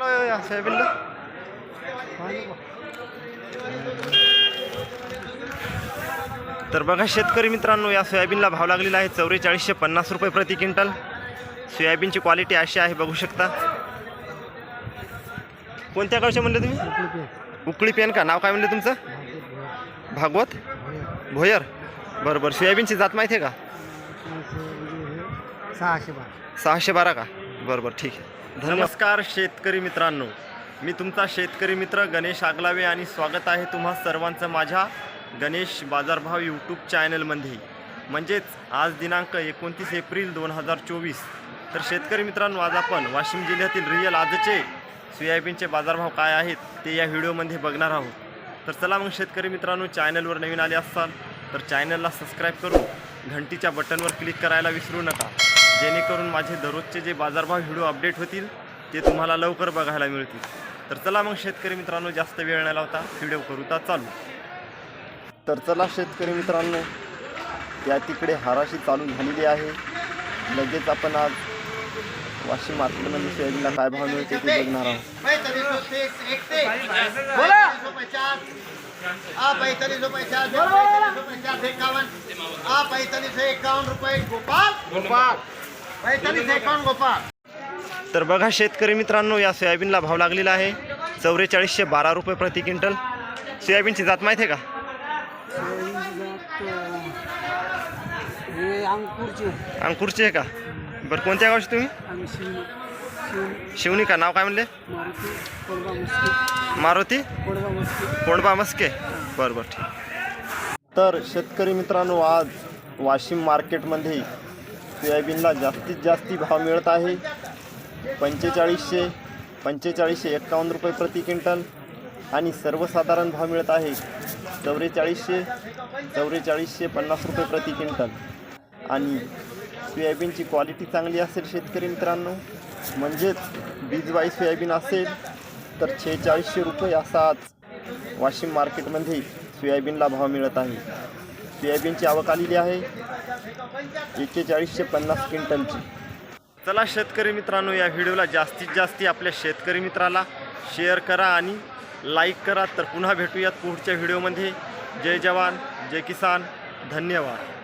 सोयाबीनला तर बघा शेतकरी मित्रांनो या सोयाबीनला भाव लागलेला आहे चौवेचाळीसशे पन्नास रुपये प्रति क्विंटल. सोयाबीनची क्वालिटी अशी आहे बघू शकता. कोणत्या गावचे म्हणले तुम्ही? उकळी पेन का? नाव काय म्हणले तुमचं? भागवत? भोयर. बरं बरं. सोयाबीनची जात माहिती आहे का? सहाशे बारा. सहाशे बारा का? बरं बरं. ठीक आहे. नमस्कार शेतकरी मित्रांनो. मी तुमचा शेतकरी मित्र गणेश आगलावे आणि स्वागत आहे तुम्हा सर्वांचं माझ्या गणेश बाजारभाव यूट्यूब चॅनलमध्ये म्हणजेच आज दिनांक एकोणतीस एप्रिल दोन हजार चोवीस. तर शेतकरी मित्रांनो आज आपण वाशिम जिल्ह्यातील रिअल आजचे सोयाबीनचे बाजारभाव काय आहेत ते या व्हिडिओमध्ये बघणार आहोत. तर चला मग शेतकरी मित्रांनो चॅनलवर नवीन आले असाल तर चॅनलला सबस्क्राईब करून घंटीच्या बटनवर क्लिक करायला विसरू नका. जेणेकरून माझे दररोजचे जे बाजारभाव व्हिडिओ अपडेट होतील ते तुम्हाला लवकर बघायला मिळतील. तर चला मग शेतकरी मित्रांनो जास्त वेळ न लावता व्हिडिओ करूता चालू. तर चला शेतकरी मित्रांनो त्या तिकडे हाराशी चालू झालेली आहे. लगेच आपण आज वाशिम मार्केटमध्ये सोयाबीनला काय भाव मिळते ते बघणार आहोत. पैतालीस इक्यावन रुपये. गोपाल! गोपाल! तर बघा शेतकरी मित्रांनो या सोयाबीनला भाव लागलेला आहे. चौवेचाळीसशे बारा रुपये प्रति क्विंटल. सोयाबीनची जात माहिती आहे का? अंकुरचे अंकुरची आहे का? बरं कोणत्या गावची तुम्ही? शिवनी का? नाव काय म्हणले? मारुती? कोंडबा मस्के. बरं बरं ठीक. तर शेतकरी मित्रांनो आज वाशिम मार्केटमध्ये सोयाबीनला जास्तीत जास्ती भाव मिळत आहे. पंचेचाळीसशे पंचेचाळीसशे एक्कावन्न रुपये प्रति क्विंटल आणि सर्वसाधारण भाव मिळत आहे. चौवेचाळीसशे चौवेचाळीसशे पन्नास रुपये प्रति क्विंटल. आणि सोयाबीनची क्वालिटी चांगली असेल शेतकरी मित्रांनो म्हणजेच बीजवाई सोयाबीन असेल तर शेहेचाळीसशे रुपये असा आज वाशिम मार्केटमध्ये सोयाबीनला भाव मिळत आहे. सोयाबीनची आवक आलेली आहे. एक्केचाळीसशे पन्नास क्विंटलची. चला शेतकरी मित्रांनो या व्हिडिओला जास्तीत जास्त आपल्या शेतकरी मित्राला शेअर करा आणि लाईक करा. तर पुन्हा भेटूयात पुढच्या व्हिडिओमध्ये. जय जवान जय किसान. धन्यवाद.